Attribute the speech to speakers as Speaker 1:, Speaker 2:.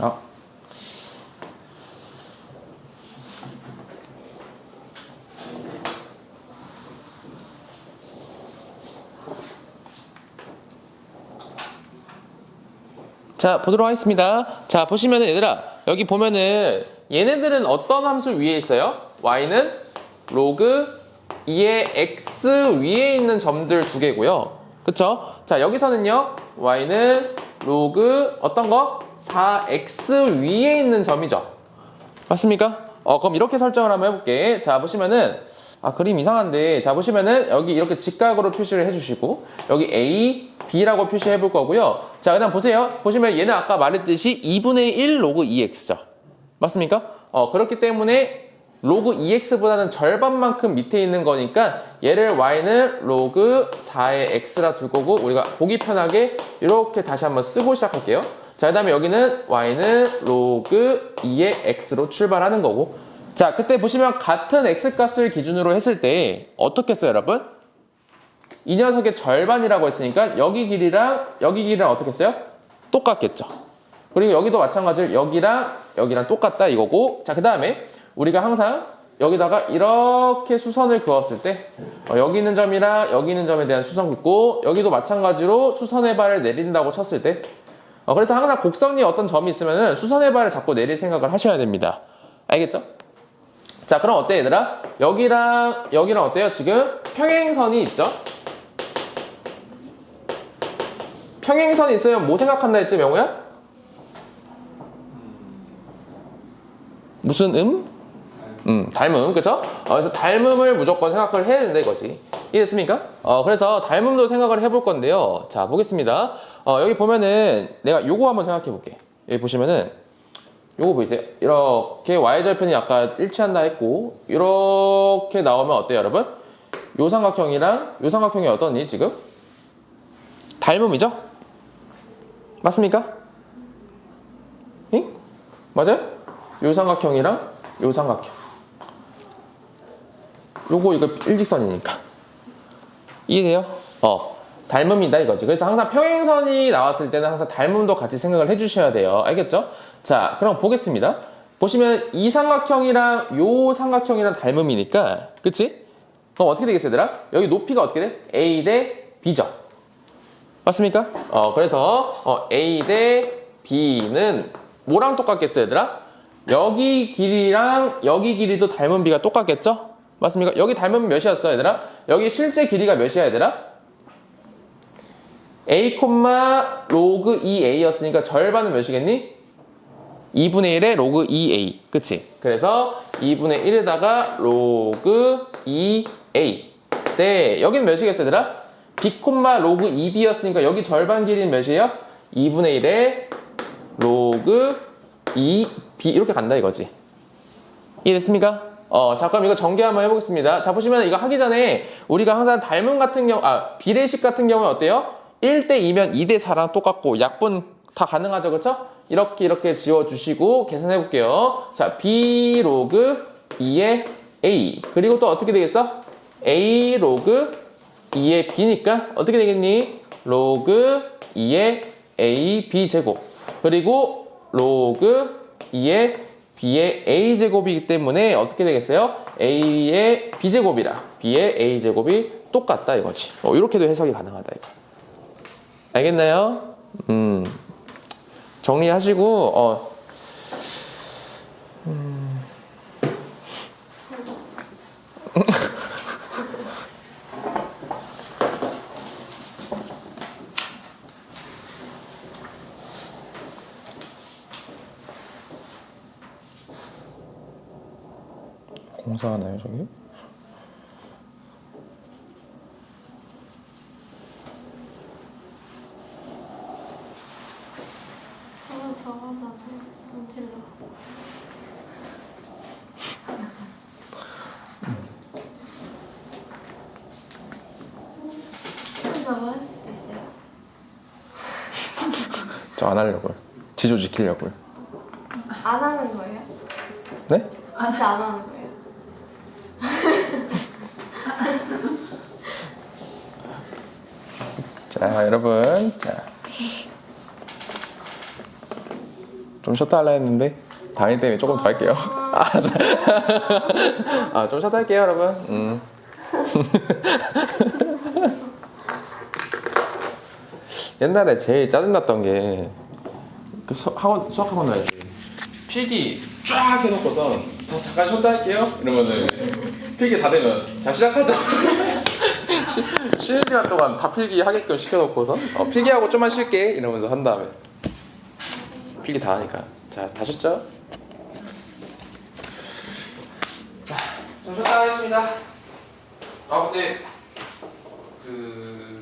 Speaker 1: 아. 자, 보도록 하겠습니다. 자, 보시면은 얘들아, 여기 보면은 얘네들은 어떤 함수 위에 있어요? y는 로그 2의 x 위에 있는 점들 두 개고요. 그쵸? 자, 여기서는요, y는 로그 어떤 거? 4x 위에 있는 점이죠. 맞습니까? 어, 그럼 이렇게 설정을 한번 해볼게. 자, 보시면은, 아, 그림 이상한데. 자, 보시면은, 여기 이렇게 직각으로 표시를 해주시고, 여기 A, B라고 표시해 볼 거고요. 자, 그 다음 보세요. 보시면 얘는 아까 말했듯이 2분의 1 로그 2x죠. 맞습니까? 어, 그렇기 때문에 로그 2x보다는 절반만큼 밑에 있는 거니까 얘를 y는 로그 4의 x라 둘 거고 우리가 보기 편하게 이렇게 다시 한번 쓰고 시작할게요. 자, 그 다음에 여기는 y는 로그 2의 x로 출발하는 거고 자, 그때 보시면 같은 x 값을 기준으로 했을 때 어떻게 써요, 여러분? 이 녀석의 절반이라고 했으니까 여기 길이랑 여기 길이랑 어떻게 써요? 똑같겠죠. 그리고 여기도 마찬가지로 여기랑 여기랑 똑같다 이거고 자 그 다음에 우리가 항상 여기다가 이렇게 수선을 그었을 때 어, 여기 있는 점이랑 여기 있는 점에 대한 수선 긋고 여기도 마찬가지로 수선의 발을 내린다고 쳤을 때 어, 그래서 항상 곡선이 어떤 점이 있으면은 수선의 발을 잡고 내릴 생각을 하셔야 됩니다. 알겠죠? 자 그럼 어때 얘들아? 여기랑 여기랑 어때요? 지금 평행선이 있죠? 평행선이 있으면 뭐 생각한다 했지 명호야? 무슨 음? 음, 닮음, 그쵸? 어, 그래서 닮음을 무조건 생각을 해야 된다 이거지. 이해됐습니까? 어, 그래서 닮음도 생각을 해볼 건데요. 자, 보겠습니다. 어, 여기 보면은 내가 요거 한번 생각해 볼게. 여기 보시면은 요거 보이세요? 이렇게 y절편이 아까 일치한다 했고 이렇게 나오면 어때요, 여러분? 요 삼각형이랑 요 삼각형이 어떠니 지금? 닮음이죠? 맞습니까? 응? 맞아요? 요 삼각형이랑 요 삼각형. 요거 이거 일직선이니까. 이해돼요? 어. 닮음이다 이거지. 그래서 항상 평행선이 나왔을 때는 항상 닮음도 같이 생각을 해주셔야 돼요. 알겠죠? 자, 그럼 보겠습니다. 보시면 이 삼각형이랑 요 삼각형이랑 닮음이니까, 그치? 그럼 어떻게 되겠어요, 얘들아? 여기 높이가 어떻게 돼? A 대 B죠. 맞습니까? 어, 그래서 어, A 대 B는 뭐랑 똑같겠어요, 얘들아? 여기 길이랑 여기 길이도 닮은 비가 똑같겠죠? 맞습니까? 여기 닮은 몇이었어, 얘들아? 여기 실제 길이가 몇이야, 얘들아? A, 로그 2A였으니까 절반은 몇이겠니? 2분의 1의 로그 2A. 그치? 그래서 2분의 1에다가 로그 2A. 네, 여기는 몇이겠어, 얘들아? B, 로그 2B였으니까 여기 절반 길이는 몇이에요? 2분의 1의 로그 2B. 이렇게 간다, 이거지. 이해됐습니까? 어, 자, 그럼 이거 전개 한번 해보겠습니다. 자, 보시면 이거 하기 전에 우리가 항상 닮음 같은 경우, 아, 비례식 같은 경우는 어때요? 1대2면 2대4랑 똑같고 약분 다 가능하죠, 그쵸? 이렇게 이렇게 지워주시고 계산해 볼게요. 자, B 로그 2의 A. 그리고 또 어떻게 되겠어? A 로그 2의 B니까 어떻게 되겠니? 로그 2의 A, B 제곱. 그리고 로그 2의 B의 A 제곱이기 때문에 어떻게 되겠어요? A의 B 제곱이라 B의 A 제곱이 똑같다 이거지. 어, 이렇게도 해석이 가능하다 이거. 알겠나요? 음. 정리하시고 어. 음. 공사하나요 저기?
Speaker 2: 저거 하실 수 있어요?
Speaker 1: 저 안 하려고요. 지조 지키려고요.
Speaker 2: 안 하는 거예요?
Speaker 1: 네?
Speaker 2: 진짜 안 하는 거예요?
Speaker 1: 자, 여러분. 자. 좀 쉬었다 하려 했는데 당일 때문에 조금 더 할게요. 아, 자. 아, 좀 쉬었다 할게요, 여러분. 음. 옛날에 제일 짜증났던 게그 학원 수학 학원 다닐 때 필기 쫙 해놓고서 자 잠깐 쉬었다 할게요 이러면은 필기 다 되면 자 시작하죠 쉬, 쉬는 시간 동안 다 필기 하게끔 시켜놓고서 어, 필기하고 좀만 쉴게 이러면서 한 다음에 필기 다 하니까 자다 쉬었죠? 자좀 쉬었다 하겠습니다 아 근데 그